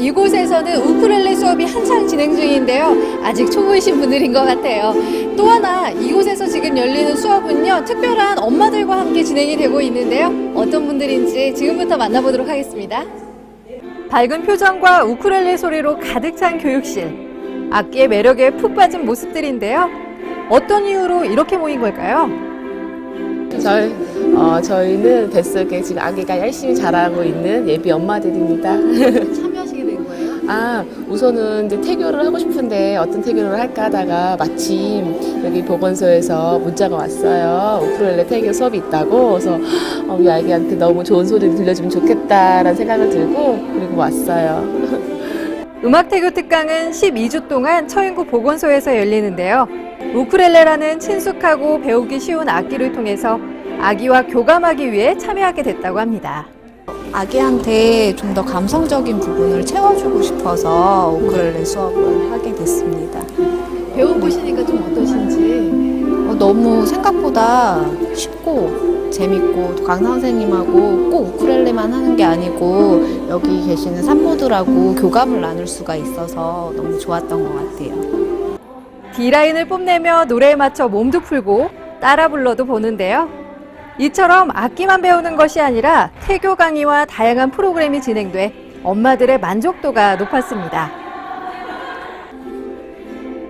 이곳에서는 우쿨렐레 수업이 한창 진행 중인데요. 아직 초보이신 분들인 것 같아요. 또 하나 이곳에서 지금 열리는 수업은요. 특별한 엄마들과 함께 진행이 되고 있는데요. 어떤 분들인지 지금부터 만나보도록 하겠습니다. 밝은 표정과 우쿨렐레 소리로 가득 찬 교육실. 악기의 매력에 푹 빠진 모습들인데요. 어떤 이유로 이렇게 모인 걸까요? 저희, 어, 저희는 뱃속에 지금 아기가 열심히 자라고 있는 예비 엄마들입니다. 참여하시게 된 거예요? 아, 우선은 이제 태교를 하고 싶은데 어떤 태교를 할까 하다가 마침 여기 보건소에서 문자가 왔어요. 우크렐레 태교 수업이 있다고. 그래서 어, 우리 아기한테 너무 좋은 소리를 들려주면 좋겠다라는 생각을 들고 그리고 왔어요. 음악태교 특강은 12주 동안 처인구 보건소에서 열리는데요. 우쿨렐레라는 친숙하고 배우기 쉬운 악기를 통해서 아기와 교감하기 위해 참여하게 됐다고 합니다. 아기한테 좀 더 감성적인 부분을 채워주고 싶어서 우크렐레 수업을 하게 됐습니다. 배워보시니까 좀 어떠신지? 어, 너무 생각보다 쉽고 재밌고 또강 선생님하고 꼭 우크렐레만 하는 게 아니고 여기 계시는 산모들하고 교감을 나눌 수가 있어서 너무 좋았던 것 같아요. D라인을 뽐내며 노래에 맞춰 몸도 풀고 따라 불러도 보는데요. 이처럼 악기만 배우는 것이 아니라 태교 강의와 다양한 프로그램이 진행돼 엄마들의 만족도가 높았습니다.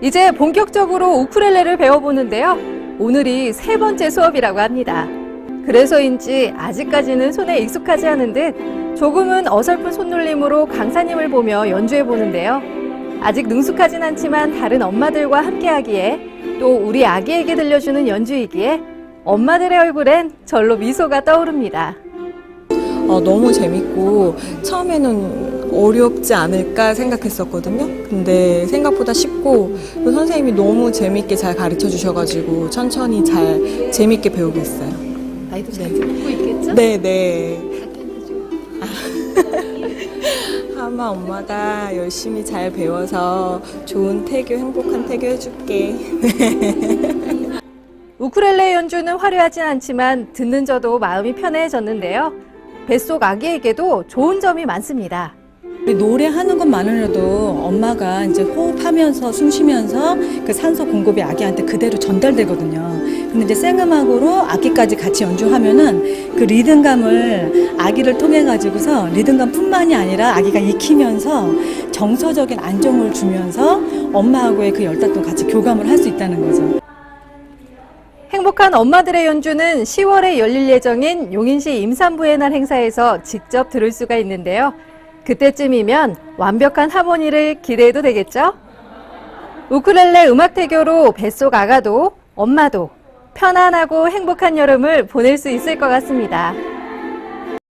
이제 본격적으로 우쿨렐레를 배워보는데요. 오늘이 세 번째 수업이라고 합니다. 그래서인지 아직까지는 손에 익숙하지 않은 듯 조금은 어설픈 손놀림으로 강사님을 보며 연주해 보는데요. 아직 능숙하진 않지만 다른 엄마들과 함께 하기에 또 우리 아기에게 들려주는 연주이기에 엄마들의 얼굴엔 절로 미소가 떠오릅니다. 어, 너무 재밌고 처음에는 어렵지 않을까 생각했었거든요. 근데 생각보다 쉽고 또 선생님이 너무 재밌게 잘 가르쳐 주셔가지고 천천히 잘 재밌게 배우고 있어요. 아이도 잘 듣고 있겠죠? 네, 네. 하마 엄마가 열심히 잘 배워서 좋은 태교, 행복한 태교 해줄게. 우쿨렐레 연주는 화려하진 않지만 듣는 저도 마음이 편해졌는데요. 뱃속 아기에게도 좋은 점이 많습니다. 노래하는 것만으로도 엄마가 이제 호흡하면서 숨 쉬면서 그 산소 공급이 아기한테 그대로 전달되거든요. 근데 이제 생음악으로 악기까지 같이 연주하면은 그 리듬감을 아기를 통해 가지고서 리듬감뿐만이 아니라 아기가 익히면서 정서적인 안정을 주면서 엄마하고의 그 열달도 같이 교감을 할 수 있다는 거죠. 행복한 엄마들의 연주는 10월에 열릴 예정인 용인시 임산부의 날 행사에서 직접 들을 수가 있는데요. 그때쯤이면 완벽한 하모니를 기대해도 되겠죠? 우쿨렐레 음악 태교로 뱃속 아가도 엄마도 편안하고 행복한 여름을 보낼 수 있을 것 같습니다.